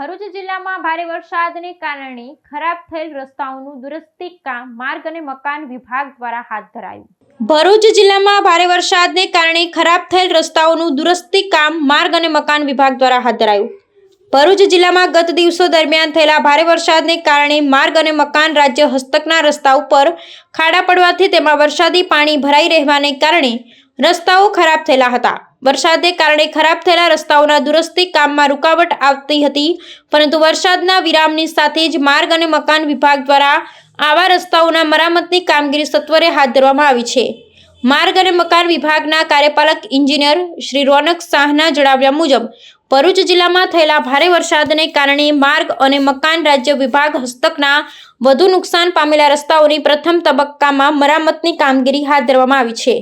ભરૂચ જિલ્લામાં ભારે વરસાદને કારણે ખરાબ થયેલ રસ્તાઓનું દુરસ્તી કામ માર્ગ અને મકાન વિભાગ દ્વારા હાથ ધરાયું. ભરૂચ જિલ્લામાં ભારે વરસાદને કારણે ખરાબ થયેલ રસ્તાઓનું દુરસ્તી કામ માર્ગ અને મકાન વિભાગ દ્વારા હાથ ધરાયું. ભરૂચ જિલ્લામાં ગત દિવસો દરમિયાન થયેલા ભારે વરસાદને કારણે માર્ગ અને મકાન રાજ્ય હસ્તકના રસ્તા ઉપર ખાડા પડવાથી તેમાં વરસાદી પાણી ભરાઈ રહેવાને કારણે રસ્તાઓ ખરાબ થયેલા હતા. વરસાદને કારણે ખરાબ થયેલા રસ્તાઓના દુરસ્તી કામમાં રૂકાવટ આવતી હતી, પરંતુ વરસાદના વિરામની સાથે જ માર્ગ અને મકાન વિભાગ દ્વારા આવા રસ્તાઓના મરામતની કામગીરી સત્વરે હાથ ધરવામાં આવી છે. માર્ગ અને મકાન વિભાગના કાર્યપાલક ઇન્જિનિયર શ્રી રોનક શાહના જણાવ્યા મુજબ, ભરૂચ જિલ્લામાં થયેલા ભારે વરસાદને કારણે માર્ગ અને મકાન રાજ્ય વિભાગ હસ્તકના વધુ નુકસાન પામેલા રસ્તાઓની પ્રથમ તબક્કામાં મરામતની કામગીરી હાથ ધરવામાં આવી છે.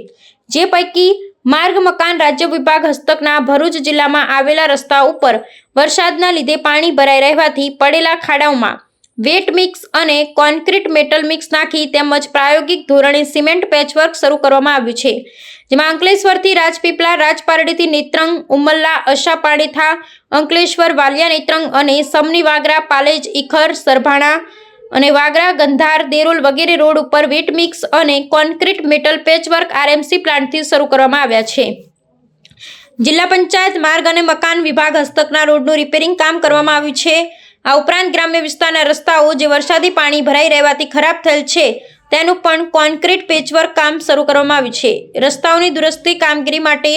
જે પૈકી માર્ગ, મકાન, રાજ્ય વિભાગ, હસ્તકના ભરૂચ જિલ્લામાં આવેલા રસ્તા ઉપર વરસાદના લીધે પાણી ભરાઈ રહેવાથી પડેલા ખાડાઓમાં વેટ મિક્સ અને કોન્ક્રીટ મેટલ મિક્સ નાખી તેમજ પ્રાયોગિક ધોરણે સિમેન્ટ પેચવર્ક શરૂ કરવામાં આવ્યું છે. જેમાં અંકલેશ્વરથી રાજપીપળા, રાજપારડીથી નેત્રંગ, ઉમલ્લા, અશાપાડીથા, અંકલેશ્વર, વાલિયા નેત્રંગ અને સમની વાગરા, પાલેજ ઇખર સરભાણા અને વાગરા, ગંધાર, દેરોલ વગેરે રોડ ઉપર વીટ મિક્સ અને કોન્ક્રીટ મેટલ પેચવર્ક આરએમસી પ્લાન્ટથી શરૂ કરવામાં આવ્યા છે. જિલ્લા પંચાયત, માર્ગ અને મકાન વિભાગ હસ્તકના રોડનું રિપેરિંગ કામ કરવામાં આવ્યું છે. આ ઉપરાંત ગ્રામ્ય વિસ્તારના રસ્તાઓ જે વરસાદી પાણી ભરાઈ રહેવાથી ખરાબ થયેલ છે, તેનું પણ કોન્ક્રીટ પેચવર્ક કામ શરૂ કરવામાં આવ્યું છે. રસ્તાઓની દુરસ્તી કામગીરી માટે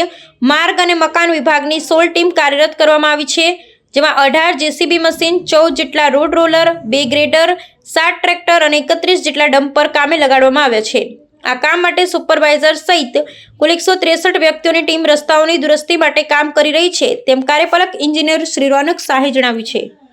માર્ગ અને મકાન વિભાગની સોલ ટીમ કાર્યરત કરવામાં આવી છે. જેમાં અઢાર જેસીબી મશીન, ચૌદ જેટલા રોડ રોલર, બે ગ્રેડર, સાત ટ્રેક્ટર અને એકત્રીસ જેટલા ડમ્પર કામે લગાડવામાં આવ્યા છે. આ કામ માટે સુપરવાઇઝર સહિત કુલ એકસો ત્રેસઠ વ્યક્તિઓની ટીમ રસ્તાઓની દુરસ્તી માટે કામ કરી રહી છે, તેમ કાર્યપાલક ઇન્જિનિયર શ્રી રોનક શાહે જણાવ્યું છે.